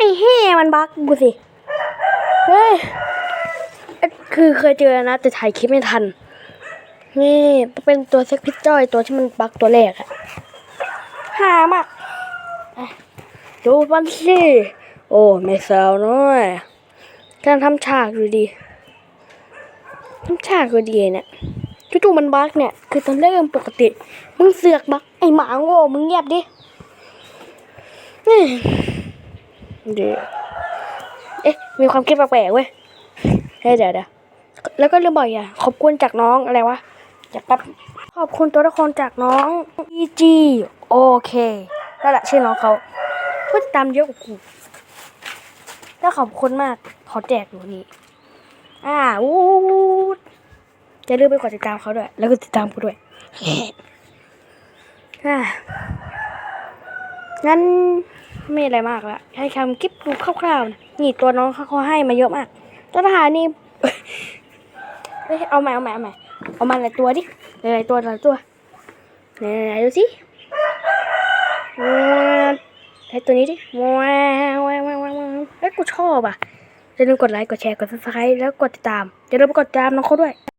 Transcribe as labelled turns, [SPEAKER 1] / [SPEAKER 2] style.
[SPEAKER 1] ไอ้เฮ่มันบักกูสิ เฮ้ย คือเคยเจอนะ แต่ถ่ายคลิปไม่ทัน นี่เป็นตัวเซ็กพิจอยตัวที่มันบักตัวแรกอะหามากดูมันสิ โอ้ไม่สาวน้อยการทำฉากดูดีทำฉากดูดีเนี่ยจู่ๆมันบักเนี่ย คือตอนเริ่มปกติ มึงเสือกบักไอหมาโง่มึงเงียบดินี่ ดีเอ๊ะ มีความคิดแปลกๆเว้ยเฮ้ยเดี๋ยวเดี๋ยวแล้วก็ลืมบอกอย่าขอบคุณจากน้องอะไรวะ จากแป๊บ ขอบคุณตัวละครจากน้อง EG โอเคนั่นแหละชื่อน้องเขาพูดตามเยอะกว่ากูแล้วขอบคุณมาก ขอแจกอยู่นี่อ่าวูดจะลืมไปกดติดตามเขาด้วย แล้วก็ติดตามกูด้วยอ่างั้น ไม่อะไรมากละให้คำคลิปดูคร่าวๆนะนี่ตัวน้องเขาให้มาเยอะมากตัวทหารนี่เอาใหม่เอาใหม่เอาใหม่เอามาหลายตัวดิหลายตัวหลายตัวไหนไหนดูสิว้าวไอ้ตัวนี้ดิว้าวว้าวว้าวว้าวเฮ้กูชอบอะอย่าลืมกดไลค์กดแชร์กดซับสไครต์แล้วกดติดตามอย่าลืมกดติดตามน้องเขาด้วย